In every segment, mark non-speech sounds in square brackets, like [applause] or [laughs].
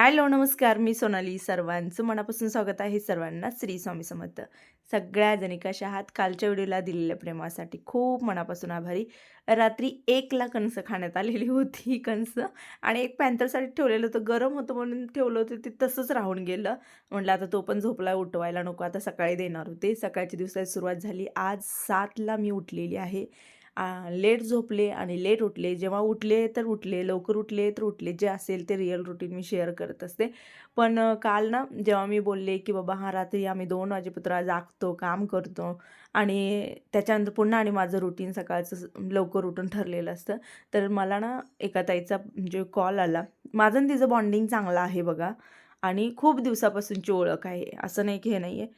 Hello नमस्कार. मी सोनाली सर्वांचं मनापासून स्वागत आहे सर्वांना श्री स्वामी समर्थ. सगळ्या जणी कशा आहात? कालच्या व्हिडिओला दिलेल्या प्रेमासाठी खूप मनापासून आभारी. रात्री एकला कणस खाण्यात आलेली होती [laughs] कणसं कणस आणि एक पॅन्थरसाठी ठेवलेलं होतं. गरम होतं म्हणून ठेवलं होतं. ते तसंच राहून गेलं. म्हटलं आता तो पण झोपला उठवायला नको. आता सकाळी देणार होते. सकाळच्या दिवसाची सुरुवात झाली. आज सातला मी उठलेली आहे. लेट झोपले आणि लेट उठले. जेव्हा उठले तर उठले लवकर उठले तर उठले. जे असेल ते रिअल रुटीन मी शेअर करत असते. पण काल ना जेव्हा मी बोलले की बाबा हा रात्री आम्ही दोन वाजेपत्र जागतो काम करतो आणि त्याच्यानंतर पुन्हा आणि माझं रुटीन सकाळचं लवकर उठून ठरलेलं असतं. तर मला ना एका ताईचा म्हणजे जे कॉल आला. माझं आणि तिचं बॉन्डिंग चांगलं आहे बघा आणि खूप दिवसापासूनची ओळख आहे. असं नाही की हे नाही आहे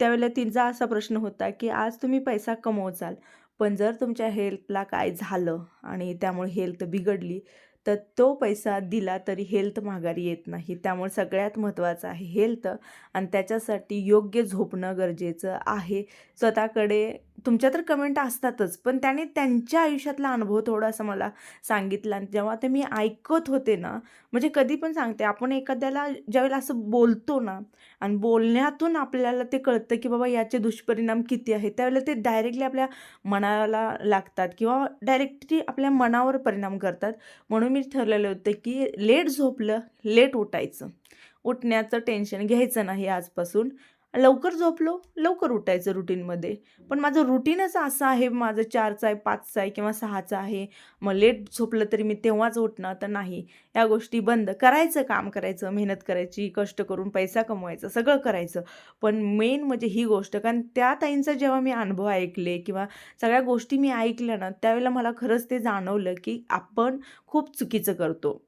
त्यावेळेला तिचा असा प्रश्न होता की आज तुम्ही पैसा कमवचाल. पण जर तुमच्या हेल्थला काय झालं आणि त्यामुळे हेल्थ बिघडली तर तो पैसा दिला तरी हेल्थ माघारी येत नाही. त्यामुळे सगळ्यात महत्त्वाचं आहे हेल्थ आणि त्याच्यासाठी योग्य झोपणं गरजेचं आहे. स्वतःकडे तुमच्या तर कमेंट असतातच पण त्याने त्यांच्या आयुष्यातला अनुभव थोडासा मला सांगितला आणि जेव्हा ते मी ऐकत होते ना म्हणजे कधी पण सांगते आपण एखाद्याला ज्यावेळेला असं बोलतो ना आणि बोलण्यातून आपल्याला ते कळतं की बाबा याचे दुष्परिणाम किती आहेत. त्यावेळेला ते डायरेक्टली आपल्या मनाला लागतात किंवा डायरेक्टली आपल्या मनावर परिणाम करतात. म्हणून मी ठरलेलं होतं की लेट झोपलं लेट उठायचं. उठण्याचं टेन्शन घ्यायचं नाही आजपासून. लवकर झोपलो लवकर उठायचं रुटीनमध्ये पण माझं रुटीनच असं आहे माझं चारचं आहे पाचचं आहे किंवा सहाचं आहे. मग लेट झोपलं तरी मी तेव्हाच उठणं तर नाही. या गोष्टी बंद. करायचं काम करायचं मेहनत करायची कष्ट करून पैसा कमवायचा सगळं करायचं. पण मेन म्हणजे ही गोष्ट कारण त्या ताईंचा जेव्हा मी अनुभव ऐकले किंवा सगळ्या गोष्टी मी ऐकल्या ना त्यावेळेला मला खरंच ते जाणवलं की आपण खूप चुकीचं करतो.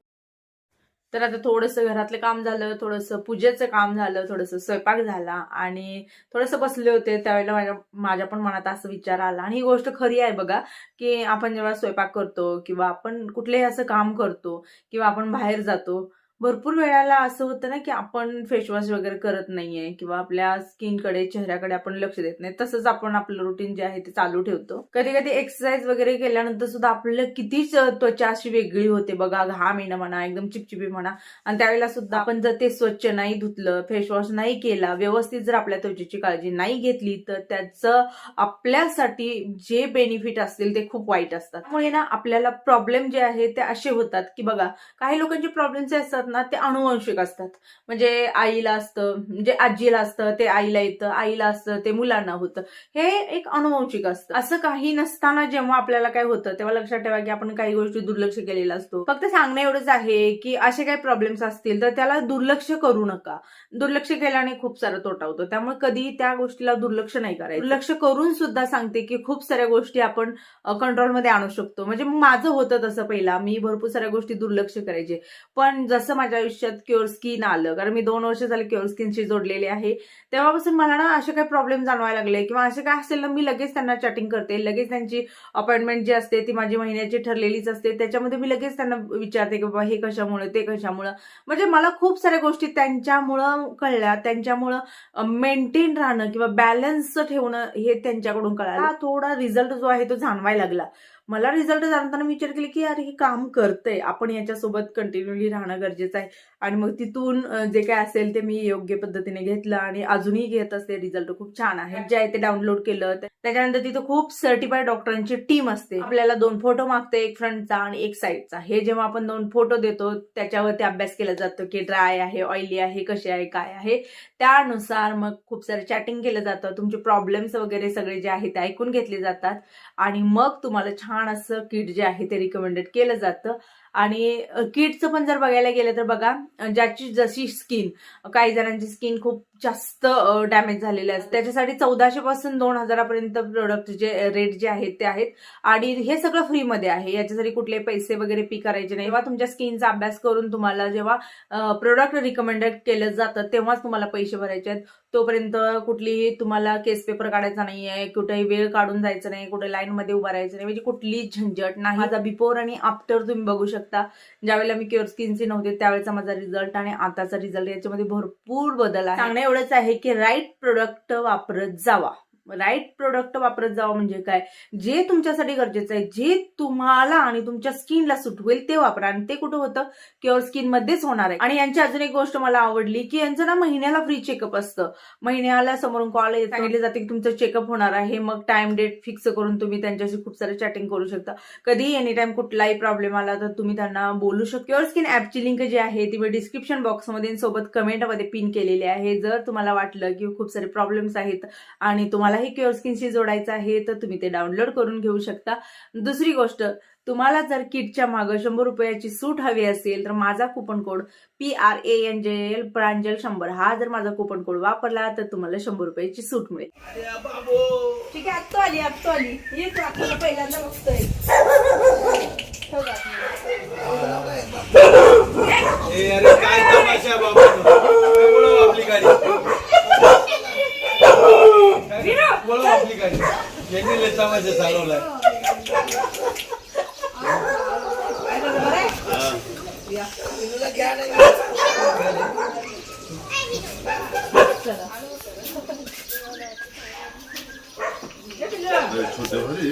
तर आता थोडंसं घरातलं काम झालं थोडंसं पूजेचं काम झालं थोडंसं स्वयंपाक झाला आणि थोडंसं बसले होते. त्यावेळेला माझ्या माझ्या पण मनात असं विचार आला. आणि ही गोष्ट खरी आहे बघा की आपण जेव्हा स्वयंपाक करतो किंवा आपण कुठलेही असं काम करतो किंवा आपण बाहेर जातो भरपूर वेळाला असं होतं ना की आपण फेसवॉश वगैरे करत नाहीये किंवा आपल्या स्किनकडे चेहऱ्याकडे आपण लक्ष देत नाही. तसंच आपण आपलं रुटीन जे आहे ते चालू ठेवतो. कधी कधी एक्सरसाइज वगैरे केल्यानंतर सुद्धा आपल्याला कितीच त्वचा अशी वेगळी होते बघा. घाम येणं म्हणा एकदम चिपचिपी म्हणा. आणि त्यावेळेला सुद्धा आपण जर ते स्वच्छ नाही धुतलं फेसवॉश नाही केला व्यवस्थित जर आपल्या त्वचेची काळजी नाही घेतली तर त्याचं आपल्यासाठी जे बेनिफिट असतील ते खूप वाईट असतात. त्यामुळे ना आपल्याला प्रॉब्लेम जे आहे ते असे होतात की बघा काही लोकांचे प्रॉब्लेम जे असतात ना ते अनुवंशिक असतात. म्हणजे आईला असतं म्हणजे आजीला असतं ते आईला येतं आईला असतं ते मुलांना होतं. हे एक अनुवंशिक असतं. असं काही नसताना जेव्हा आपल्याला काय होतं तेव्हा लक्षात ठेवा की आपण काही गोष्टी दुर्लक्ष केलेला असतो. फक्त सांगणं एवढंच आहे की असे काही प्रॉब्लेम्स असतील तर त्याला दुर्लक्ष करू नका. दुर्लक्ष केल्याने खूप सारा तोटा होतो. त्यामुळे कधी त्या गोष्टीला दुर्लक्ष नाही करायचं. दुर्लक्ष करून सुद्धा सांगते की खूप साऱ्या गोष्टी आपण कंट्रोलमध्ये आणू शकतो. म्हणजे माझं होतं तसं पहिला. मी भरपूर साऱ्या गोष्टी दुर्लक्ष करायचे. पण जसं माझ्या आयुष्यात क्युअर स्किन आलं. कारण मी दोन वर्ष झाले क्युअर स्किनशी जोडलेली आहे. तेव्हापासून मला ना असे काही प्रॉब्लेम जाणवायला लागले किंवा असे काय असेल ना मी लगेच त्यांना चॅटिंग करते. लगेच त्यांची अपॉइंटमेंट जी असते ती माझी महिन्याची ठरलेलीच असते. त्याच्यामध्ये मी लगेच त्यांना विचारते की बाबा हे कशामुळे ते कशामुळं? म्हणजे मला खूप साऱ्या गोष्टी त्यांच्यामुळं कळल्या. त्यांच्यामुळं मेंटेन राहणं किंवा बॅलन्स ठेवणं हे त्यांच्याकडून कळालं. थोडा रिझल्ट जो आहे तो जाणवायला लागला. मला रिझल्ट जाणताना विचार केले की अरे हे काम करतंय. आपण याच्यासोबत कंटिन्युअली राहणं गरजेचं आहे. आणि मग तिथून जे काय असेल ते मी योग्य पद्धतीने घेतलं आणि अजूनही घेत असते. रिझल्ट खूप छान आहे. जे आहे ते डाउनलोड केलं. त्याच्यानंतर तिथं खूप सर्टिफाईड डॉक्टरांची टीम असते. आपल्याला दोन फोटो मागते एक फ्रंटचा आणि एक साईडचा हे जेव्हा आपण दोन फोटो देतो त्याच्यावरती अभ्यास केला जातो की ड्राय आहे ऑइली आहे कसे आहे काय आहे. त्यानुसार मग खूप सारे चॅटिंग केलं जातं. तुमचे प्रॉब्लेम्स वगैरे सगळे जे आहे ते ऐकून घेतले जातात. आणि मग तुम्हाला छान असं किट जे आहे ते रिकमेंडेड केलं जातं. आणि किटचं पण जर बघायला गेलं तर बघा ज्याची जशी स्किन काही जणांची स्किन खूप जास्त डॅमेज झालेली असते. त्याच्यासाठी चौदाशे पासून दोन हजारापर्यंत प्रोडक्ट जे रेट जे आहेत ते आहेत. आणि हे सगळं फ्रीमध्ये आहे. याच्यासाठी कुठले पैसे वगैरे पी करायचे नाही. जेव्हा तुमच्या स्किनचा अभ्यास करून तुम्हाला जेव्हा प्रोडक्ट रिकमेंडेड केलं जातं तेव्हाच तुम्हाला पैसे भरायचे आहेत. तोपर्यंत कुठलीही तुम्हाला केस पेपर काढायचा नाहीये कुठेही वेळ काढून जायचं नाही कुठे लाईन मध्ये उभा राहायचं नाही म्हणजे कुठली झंझट नाही. माझा बिफोर आणि आफ्टर तुम्ही बघू शकता. ज्यावेळेला मी क्युअर स्किनचे नव्हते त्यावेळेचा माझा रिझल्ट आणि आताचा रिझल्ट याच्यामध्ये भरपूर बदल आहे. सांगणं एवढंच आहे की राईट प्रोडक्ट वापरत जावा. राईट प्रोडक्ट वापरत जावं म्हणजे काय? जे तुमच्यासाठी गरजेचं आहे जे तुम्हाला आणि तुमच्या स्किनला सूट होईल ते वापरा आणि ते कुठं होतं? क्युअर स्किन मध्येच होणार आहे. आणि यांची अजून एक गोष्ट मला आवडली की यांचं ना महिन्याला फ्री चेकअप असतं. महिन्याला समोरून कॉल सांगितले जाते की तुमचं चेकअप होणार आहे मग टाइम डेट फिक्स करून तुम्ही त्यांच्याशी खूप सारे चॅटिंग करू शकता. कधी एनी टाइम कुठलाही प्रॉब्लेम आला तर तुम्ही त्यांना बोलू शकता. क्युअर स्किन ॲपची लिंक जी आहे ती मी डिस्क्रिप्शन बॉक्समध्ये सोबत कमेंटमध्ये पिन केलेली आहे. जर तुम्हाला वाटलं की खूप सारे प्रॉब्लेम्स आहेत आणि तुम्हालाही क्युअर स्किनशी जोडायचं आहे तर तुम्ही ते डाउनलोड करून घेऊ शकता. दुसरी गोष्ट तुम्हाला जर किटच्या मागं शंभर रुपयाची सूट हवी असेल तर माझा coupon code P R A N J L Pranjal शंभर. हा जर माझा कुपन कोड वापरला तर तुम्हाला शंभर रुपयाची सूट मिळेल. ठीक आहे आत्ता आली आत्ता आली. पहिल्यांदा बघतोय ए, अरे काय तमाशा बाबा वळव आपली गाडी वळव आपली गाडी यांनी लय तमाशा चालवलाय छोटे भरी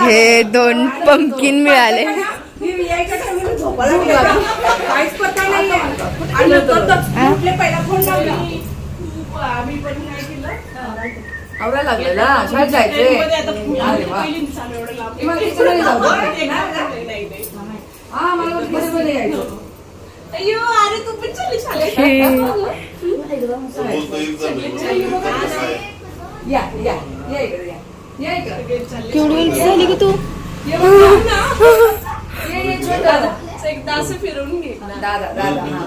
हे दोन पंकीन मिळाले. लागलेला. हा मला अरे तू पण चली. या या या इकडे या. केवढी उंची झाली की तू? असं फिरवून घे दादा दादा हा.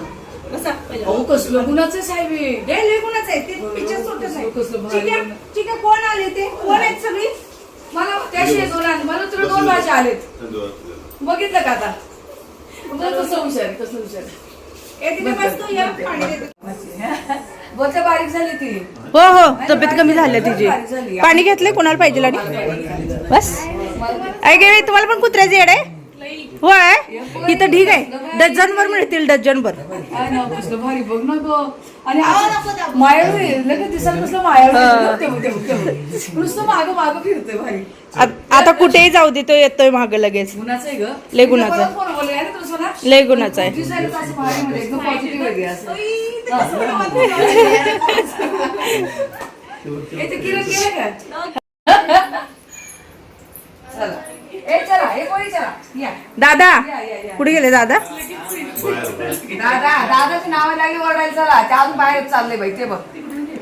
बसा कसलं गुणाचं साहेब. हे? लय गुणाचं आहे. ते पिक्चर कसलं भारी ठीक आहे कोण आले ते? कोण आहेत सगळी? मला त्याशिवाय दोन आले. मला तुला दोन भाषा आलेत. बघितलं का आता? कसं हुशार कसं हुशार आहे. ए तिथे बसतो या. पाणी देते. बोलता बारीक झाली ती. हो हो तब्येत कमी झाली तिची. पाणी घेतलंय कोणाला पाहिजे आणि बस. ऐक तुम्हाला पण कुत्र्याचे येड आहे? होय? इथं ठीक आहे. डझनभर मिळतील डझनभर. काय नाव कसलं भारी बघ ना ग. आणि मायाळू लगेच दिसायला कसलं मायाळू. नुसतं मागं मागं फिरतोय भारी. आ- आता कुठेही जाऊ दे तो येतोय माग लगेच. गुणाचं आहे ग. लय गुणाचं लय गुणाचा आहे. [laughs] या. दादा या या या. कुठे गेले दादा? दादा दादाच्या नावा जागी ओरडायला चला. त्या अजून बाहेर चाललंय बाई ते बघ.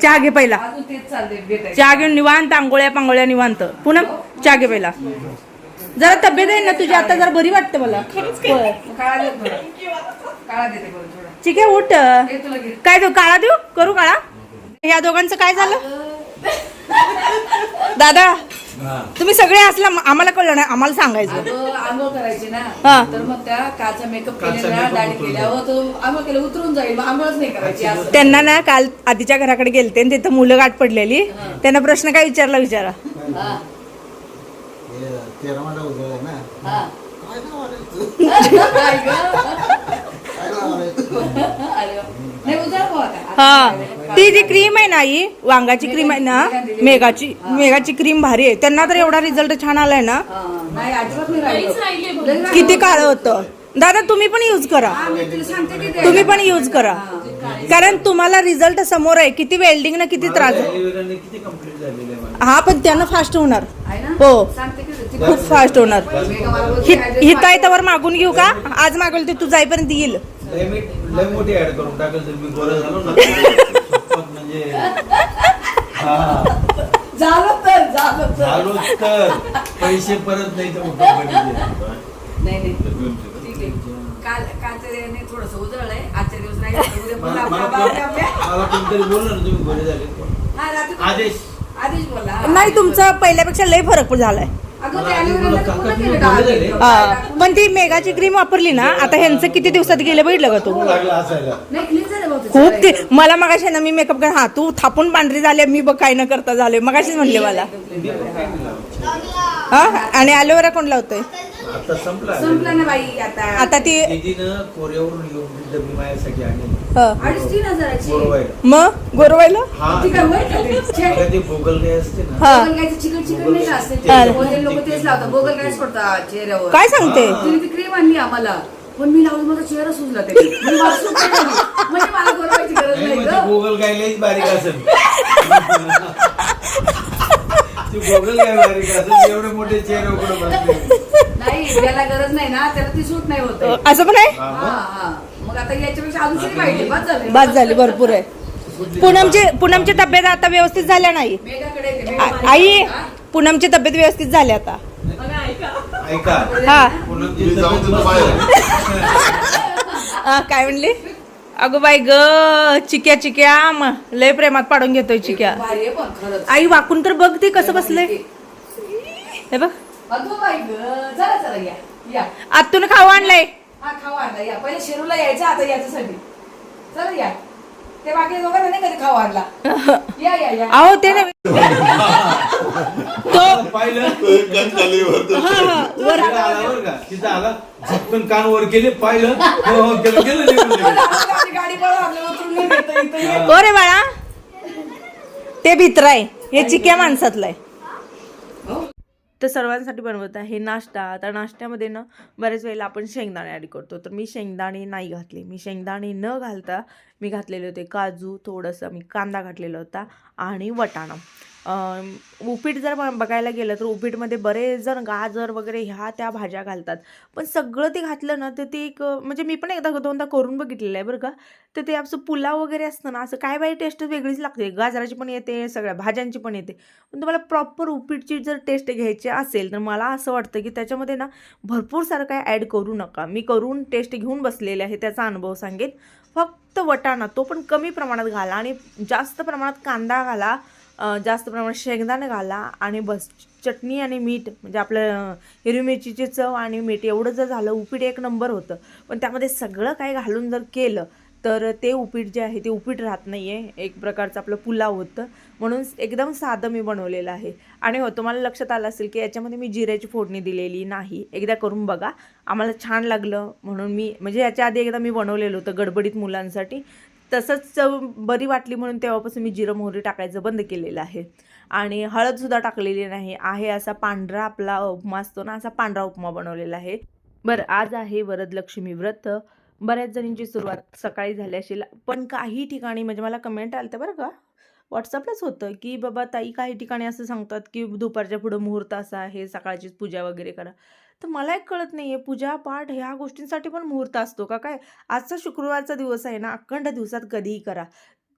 चहा घे पहिला. अजून तेच चहा घेऊन निवांत आंघोळ्या पांगोळ्या निवांत. पुन्हा चहा घे पहिला. जरा तब्येत आहे ना तुझी? आता जरा बरी वाटते मला. ठीक आहे उठ. काय देऊ काळा देऊ? करू काळा? ह्या दोघांचं काय झालं? दादा तुम्ही सगळे असला आम्हाला कळलं नाही आम्हाला सांगायचं. आंघोळ करायची ना. तर मग त्या काचा मेकअप काचा केलेला makeup दाढी उतरून केल्यावर तो आंघोळ केलं उतरून जाईल मग आंघोळच नाही करायची असं. त्यांना ना काल आधीच्या घराकडे गेलते आणि तिथं मुलं गाठ पडलेली. त्यांना प्रश्न काय विचारला विचारा. हा, तेरा मला उजळ ना. हा. काय [laughs] गं? काय लावायचं? अरे वा. नाही उजळ हा. ती जी क्रीम आहे ना आई वांगाची क्रीम आहे ना मेघाची मेघाची क्रीम भारी आहे. त्यांना तर एवढा रिझल्ट छान आलाय ना. किती काळं होतं. दादा तुम्ही पण यूज करा. तुम्ही पण यूज करा. कारण तुम्हाला रिझल्ट समोर आहे. किती वेल्डिंग ना किती त्रास हा पण त्यांना फास्ट होणार. हो. खूप फास्ट होणार. हिता येतावर मागून घेऊ का? आज मागवलं ते तू जाईपर्यंत येईल. लय मी लय मोठी ऍड करून टाकेल तर मी गोरा झालो ना शपथ म्हणजे हा. झालं तर झालं तर. झालो तर. पैसे परत नाही तर मोठं पडले. नाही. नाही ठीक आहे. काल कालच्या थोडस उजळलंय आजच्या दिवस नाही उद्या पुन्हा मला मला आपल्या- आपल्या- आपल्या- कोण- मला कोणतरी बोललं ना तुम्ही गोरे झाले. हा, रात्री- आदेश. आधीच बोला नाही तुमचा पहिल्यापेक्षा लय फरक झालाय. पण ती मेगाची क्रीम वापरली ना आता ह्यांचं किती दिवसात गेलं बघितलं का तू? खूप ते. मला मगाशी ना मी मेकअप कर हा तू थापून पांढरी झाली मी बघ काय न करता झाले मगाशीच म्हणले मला. हा? आणि ॲलोवेरा कोण लावतोय? आता संपला संपलं ना बाई आता. आता ती दीदीनं कोऱ्यावरून येऊन ती डबी माझ्यासाठी आणली. हा. अडीच तीन हजाराची. गोरवायला. मग? गोरवायला? हा. ती काय वय का ते? छे. बघा ती भोगल काय असते ना. हा. बोगलगायचं चिकन चिकन नाही का असते. ते? बोललेले लोक तेच लावतात. बोगल कायच करतात चेहऱ्यावर. काय सांगते? तिने ती क्रीम आणली आम्हाला. पण मी लावून माझा चेहरा सुजला त्याने. म्हणजे मला. म्हणजे मला गोरवायची गरज नाही नाही मग ती गं. गोगल काय लईच बारीक असेल. [laughs] एवढे मोठे चेहरे उघडं बसले नाही ज्याला गरज नाही ना त्याला ती सूट नाही होत आहे. असं पण आहे हा, हा मग. हा मग आता याच्यापेक्षा अजून तरी पाहिजे बस झालं बाद झाली भरपूर आहे पूनमची पूनमची तब्येत आता व्यवस्थित झाल्या नाही मेघाकडे येते, आ- मेघा आई हा? पूनमची तब्येत व्यवस्थित झाली आता ऐका हा पूनमची मी जाऊन तब्येत तुला मस्त बाहेर. आहे. [laughs] आ, काय म्हणली अगो बाई ग चिक्या चिक्या म, लय प्रेमात पाडून घेतोय चिक्या. भारी आहे पण खरंच. आई वाकून तर बघ ती कसं बसलंय. हे बघ. अगं बाई ग चला चला या या. आतून खाऊ आणलंय. हा खावा आणला या. पहिले शेरूला यायचं आता याच्यासाठी. चला या. ते बाकी दोघांना नाही कधी खावा आणला? [laughs] या या या. अहो ते नाही. [laughs] तो पाहिलं. हा हा वर झटकन कान वर केले पाहिलं. हो हो केलं केलं निघून गेलं. आपली गाडी पळवा आपल्याला उतरून नाही देता इथं ये. ओ रे बाळा ते भित्र आहे. हे चिक्या माणसातलं आहे. तर सर्वांसाठी बनवत आहे नाश्ता. आता नाश्त्यामध्ये ना बऱ्याच वेळेला आपण शेंगदाणे ॲड करतो. तर मी शेंगदाणे नाही घातले. मी शेंगदाणे न घालता मी घातलेले होते काजू थोडंसं मी कांदा घातलेला होता आणि वटाणा. उपीट जर बघायला गेलं तर उपीटमध्ये बरेच जण गाजर वगैरे ह्या त्या भाज्या घालतात. पण सगळं ते घातलं ना तर ते एक म्हणजे मी पण एकदा दोनदा करून बघितलेलं आहे बरं का. तर ते असं पुलाव वगैरे असतं ना असं काय बाई टेस्ट वेगळीच लागते. गाजराची पण येते सगळ्या भाज्यांची पण येते. पण तुम्हाला प्रॉपर उपीटची जर टेस्ट घ्यायची असेल तर मला असं वाटतं की त्याच्यामध्ये ना भरपूर सारं काय ॲड करू नका. मी करून टेस्ट घेऊन बसलेले आहे त्याचा अनुभव सांगेन. फक्त वटाणा तो पण कमी प्रमाणात घाला आणि जास्त प्रमाणात कांदा घाला. जास्त प्रमाणात शेंगदाणे घाला आणि बस चटणी आणि मीठ म्हणजे आपलं हिरवी मिरचीची चव आणि मीठ एवढं जर झालं उपीट एक नंबर होतं. पण त्यामध्ये सगळं काय घालून जर केलं तर ते उपीट जे आहे ते उपीट राहत नाही आहे एक प्रकारचं आपलं पुलाव होतं. म्हणून एकदम साधं मी बनवलेलं आहे. आणि हो तुम्हाला लक्षात आलं असेल की याच्यामध्ये मी जिऱ्याची फोडणी दिलेली नाही. एकदा करून बघा. आम्हाला छान लागलं म्हणून मी म्हणजे याच्या आधी एकदा मी बनवलेलं होतं गडबडीत मुलांसाठी. तसंच चव बरी वाटली म्हणून तेव्हापासून मी जिरं मोहरी टाकायचं बंद केलेलं आहे. आणि हळदसुद्धा टाकलेली नाही. आहे असा पांढरा आपला उपमा असतो ना असा पांढरा उपमा बनवलेला आहे. बरं आज आहे वरदलक्ष्मी व्रत. बऱ्याच जणींची सुरुवात सकाळी झाली असेल. पण काही ठिकाणी म्हणजे मला कमेंट आलं तर बरं का व्हॉट्सअपलाच होतं की बाबा ताई काही ठिकाणी असं सांगतात की दुपारच्या पुढं मुहूर्त असा आहे सकाळचीच पूजा वगैरे करा. तर मला एक कळत नाही आहे पूजा पाठ ह्या गोष्टींसाठी पण मुहूर्त असतो का? काय? आजचा शुक्रवारचा दिवस आहे ना. अखंड दिवसात कधीही करा.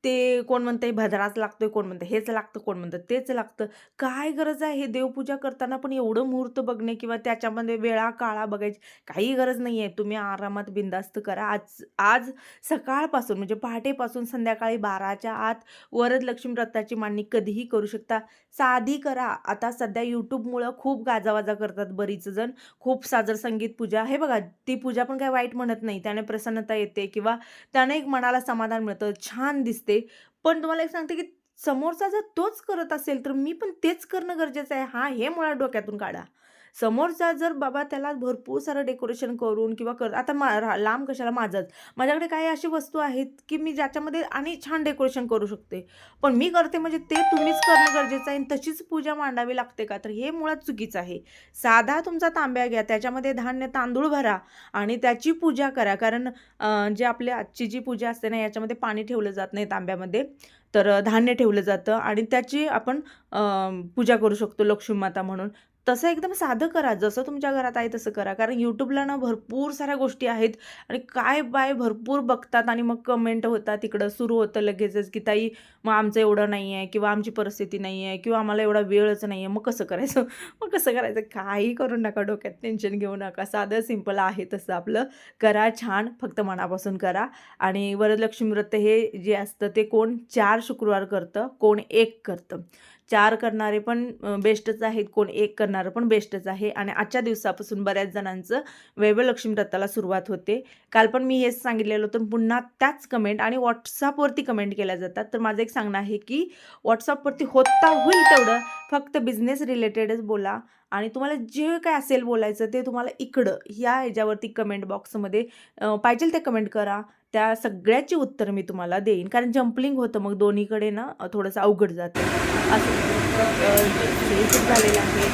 ते कोण म्हणतं भद्राच लागतोय कोण म्हणतं हेच लागतं कोण म्हणतं तेच लागतं. काय गरज आहे हे देवपूजा करताना पण एवढं मुहूर्त बघणे किंवा त्याच्यामध्ये वेळा काळा बघायची काही गरज नाही आहे तुम्ही आरामात बिंदास्त करा. आज आज सकाळपासून म्हणजे पहाटेपासून संध्याकाळी बाराच्या आत वरदलक्ष्मी व्रताची मांडणी कधीही करू शकता. साधी करा. आता सध्या यूट्यूबमुळं खूप गाजावाजा करतात बरीच जण. खूप साजर संगीत पूजा. हे बघा ती पूजा पण काही वाईट म्हणत नाही. त्याने प्रसन्नता येते किंवा त्याने एक मनाला समाधान मिळतं. छान दिसते. पण तुम्हाला एक सांगते की समोरचा जर तोच करत असेल तर मी पण तेच करणं गरजेचं आहे. हा हे मुळात डोक्यातून काढा. समोरचा जर बाबा त्याला भरपूर सारं डेकोरेशन करून किंवा कर आता मा लांब कशाला? माझंच. माझ्याकडे काही अशी वस्तू आहेत की मी ज्याच्यामध्ये आणि छान डेकोरेशन करू शकते. पण मी करते म्हणजे ते तुम्हीच करणं गरजेचं आहे आणि तशीच पूजा मांडावी लागते का? तर हे मुळात चुकीचं आहे. साधा तुमचा तांब्या घ्या त्याच्यामध्ये धान्य तांदूळ भरा आणि त्याची पूजा करा. कारण जे आपल्या आजची जी पूजा असते ना याच्यामध्ये पाणी ठेवलं जात नाही तांब्यामध्ये. तर धान्य ठेवलं जातं आणि त्याची आपण पूजा करू शकतो लक्ष्मी माता म्हणून. तसं एकदम साधं करा जसं तुमच्या घरात आहे तसं करा. कारण यूट्यूबला ना भरपूर साऱ्या गोष्टी आहेत आणि काय बाय भरपूर बघतात आणि मग कमेंट होतात तिकडं सुरू होतं लगेचच की ताई मग आमचं एवढं नाही आहे किंवा आमची परिस्थिती नाही आहे किंवा आम्हाला एवढा वेळच नाही आहे मग कसं करायचं? [laughs] मग कसं करायचं? काही करू नका डोक्यात टेन्शन घेऊ नका. साधं सिंपल आहे तसं आपलं. करा छान फक्त मनापासून करा. आणि वरदलक्ष्मी व्रत हे जे असतं ते कोण चार शुक्रवार करतं कोण एक करतं. चार करणारे पण बेस्टच आहेत कोण एक करणारं पण बेस्टच आहे. आणि आजच्या दिवसापासून बऱ्याच जणांचं वैभवलक्ष्मी व्रताला सुरुवात होते. काल पण मी हेच सांगितलेलं होतं पुन्हा त्याच कमेंट आणि व्हॉट्सअपवरती कमेंट केल्या जातात. तर माझं एक सांगणं आहे की व्हॉट्सअपवरती होता होईल तेवढं फक्त बिझनेस रिलेटेडच बोला. आणि तुम्हाला जे काय असेल बोलायचं ते तुम्हाला इकडं ह्या ह्याच्यावरती कमेंट बॉक्समध्ये पाहिजे ते कमेंट करा. त्या सगळ्याची उत्तर मी तुम्हाला देईन. कारण जम्पलिंग होतं मग दोन्हीकडे ना थोडंसं अवघड जातं. असं झालेला आहे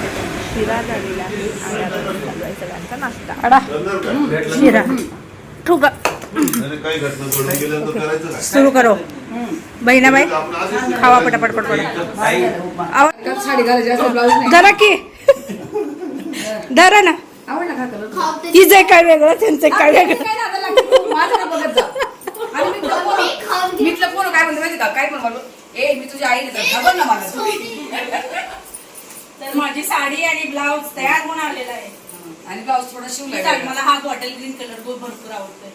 शिरा झालेला आहे आणि आता सगळ्यांचा नाश्ता. शिरा. ठुका. सुरू करो. बहिणाबाई खावा पटापट पटपट. का साडी घालायची असं ब्लाऊज नाही. धरा की. धरा ना. तिचं काय वेगळं त्यांचं काय काय वेगळं? नादाला लागते? तू? माझं बघत जा? आणि मी तुला पोरं- मी तुला पोरं काय म्हणते माहिती का? काय पण म्हणलो ए मी ना मला तू. तर माझी साडी आणि ब्लाऊज तयार होऊन आलेला आहे. आणि ब्लाऊज थोडा शिवलाय. साडी मला हा बॉटल ग्रीन कलर भरपूर आवडतोय.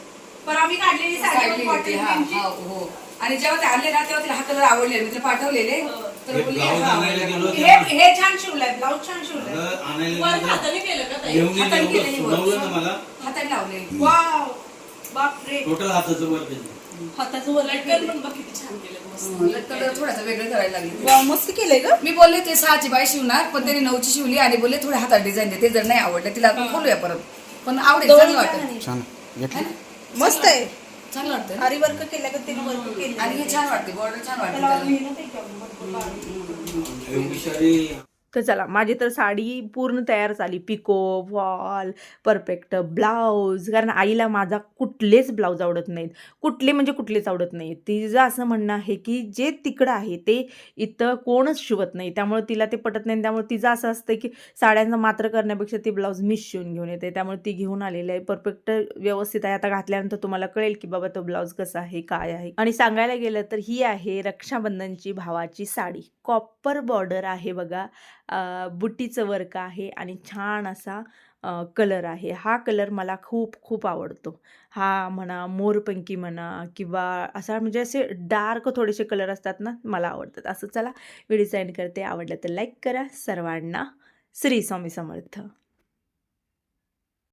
पण आम्ही काढलेली साडी हा, हा, हो. आणि जेव्हा ते आणले ना तेव्हा तिला हा कलर आवडले मी तिला पाठवलेले. तर हे ब्लाऊज हा, आणायला गेलो होतो हे. हे छान शिवलंय ब्लाऊज छान शिवलंय. अगं, आणायला वर गेलो. हाताने केलं का होतो. ताई? घेऊन हाताने गेले केलेली एवढं वर. सुनावलं ना मला. हाताने लावले वाव! बापरे! टोटल हाताचं वर त्याचं. हाताचं वर लटकन पण बघ किती छान केलं मस्त. कलर थोडासा वेगळं करायला लागले. वाव, मस्त केलंय ग. मी बोलले ते सहाची बाई शिवणार पण त्यांनी नऊची शिवली आणि बोलले थोडे हातात डिझाईन दे. ते जर नाही आवडलं तिला आपण खोलूया परत. पण आवडेल चांगलं वाटतं. मस्त आहे. चांगलं वाटतं आरी वर्क केलं का तिने वर्क केलं. आणि हे छान वाटते बॉर्डर छान वाटते त्याला आहे का? भरपूर तर चला माझी तर साडी पूर्ण तयार झाली पिको वॉल परफेक्ट ब्लाऊज. कारण आईला माझा कुठलेच ब्लाऊज आवडत नाहीत. कुठले म्हणजे कुठलेच आवडत नाहीत. तिचं असं म्हणणं आहे की जे तिकडं आहे ते इथं कोणच शिवत नाही. त्यामुळे तिला ते पटत नाही. त्यामुळे तिचं असं असतं की साड्यांचं मात्र करण्यापेक्षा ती ब्लाऊज मी शिवून घेऊन येते. त्यामुळे ती घेऊन आलेली आहे. परफेक्ट व्यवस्थित आहे. आता घातल्यानंतर तुम्हाला कळेल की बाबा तो ब्लाऊज कसा आहे काय आहे. आणि सांगायला गेलं तर ही आहे रक्षाबंधनची भावाची साडी. कॉपर बॉर्डर आहे बघा. बुटीचं वर्क आहे आणि छान असा कलर आहे. हा कलर मला खूप खूप आवडतो. हा म्हणा मोरपंकी म्हणा किंवा असा म्हणजे असे डार्क थोडेसे कलर असतात ना मला आवडतात. असं चला मी डिझाईन करते. आवडलं तर लाईक करा. सर्वांना श्री स्वामी समर्थ.